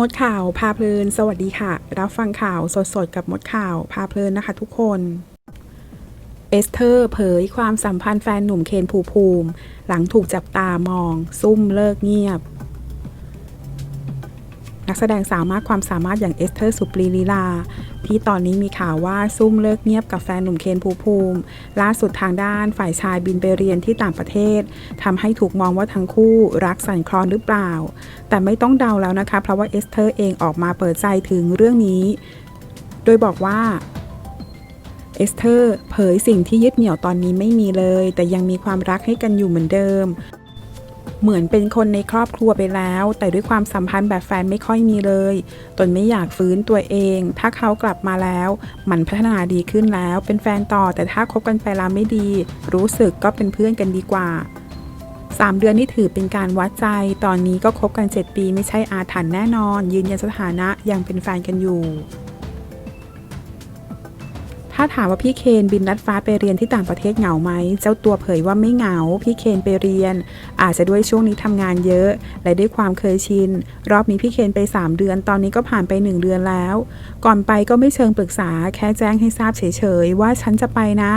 มดข่าวพาเพลิน สวัสดีค่ะ รับฟังข่าวสดๆ กับมดข่าวพาเพลินนะคะทุกคน เอสเธอร์เผยความสัมพันธ์แฟนหนุ่มเคนภูภูมิ หลังถูกจับตามอง ซุ่มเลิกเงียบ นักแสดงสาวมากความสามารถอย่างเอสเธอร์สุปรีลีลา ที่ตอนนี้มีข่าวว่าซุ่มเลิกเงียบกับแฟนหนุ่มเคนภูภูมิ ล่าสุดทางด้านฝ่ายชายบินไปเรียนที่ต่างประเทศทำให้ถูกมองว่าทั้งคู่รักสั่นคลอนหรือเปล่า แต่ไม่ต้องเดาแล้วนะคะ เพราะว่าเอสเธอร์เองออกมาเปิดใจถึงเรื่องนี้ โดยบอกว่าเอสเธอร์เผยสิ่งที่ยึดเหนี่ยวตอนนี้ไม่มีเลย แต่ยังมีความรักให้กันอยู่เหมือนเดิม เหมือนเป็นคนในครอบครัวไปแล้ว แต่ด้วยความสัมพันธ์แบบแฟนไม่ค่อยมีเลย ตนไม่อยากฟื้นตัวเอง ถ้าเขากลับมาแล้ว มันพัฒนาดีขึ้นแล้ว เป็นแฟนต่อแต่ถ้าคบกันไปแล้วไม่ดี รู้สึกก็เป็นเพื่อนกันดีกว่า 3 เดือนนี่ถือเป็นการวัดใจ ตอนนี้ก็คบกัน 7 ปีไม่ใช่อาถรรพ์แน่นอน ยืนยันสถานะยังเป็นแฟนกันอยู่ ถ้าถามว่าพี่เคนบินลัดฟ้าไปเรียนที่ต่างประเทศเหงาไหม เจ้าตัวเผยว่าไม่เหงา พี่เคนไปเรียน อาจจะด้วยช่วงนี้ทำงานเยอะ และด้วยความเคยชิน รอบนี้พี่เคนไป 3 เดือน ตอนนี้ก็ผ่านไป 1 เดือนแล้ว ก่อนไปก็ไม่เชิงปรึกษา แค่แจ้งให้ทราบเฉยๆ ว่าฉันจะไปนะ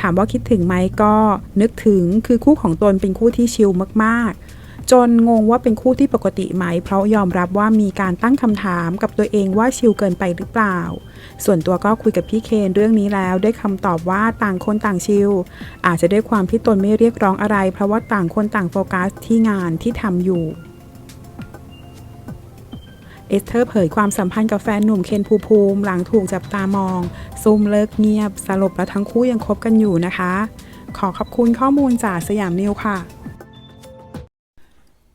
ถามว่าคิดถึงไหมก็ นึกถึง คือคู่ของตนเป็นคู่ที่ชิลมากๆ จนงงว่าเป็นคู่ที่ปกติไหม เพราะยอมรับว่ามีการตั้งคำถามกับตัวเองว่าชิลเกินไปหรือเปล่า ส่วนตัวก็คุยกับพี่เคนเรื่องนี้แล้วด้วยคำตอบว่าต่างคนต่างชิลอาจจะด้วยความที่ตนไม่เรียกร้องอะไร เพราะว่าต่างคนต่างโฟกัสที่งานที่ทำอยู่เอสเธอร์เผยความสัมพันธ์กับแฟนหนุ่มเคนภูภูมิ หลังถูกจับตามอง ซุ่มเลิกเงียบ สรุปแล้วทั้งคู่ยังคบกันอยู่นะคะ ขอขอบคุณข้อมูลจากสยามนิวค่ะ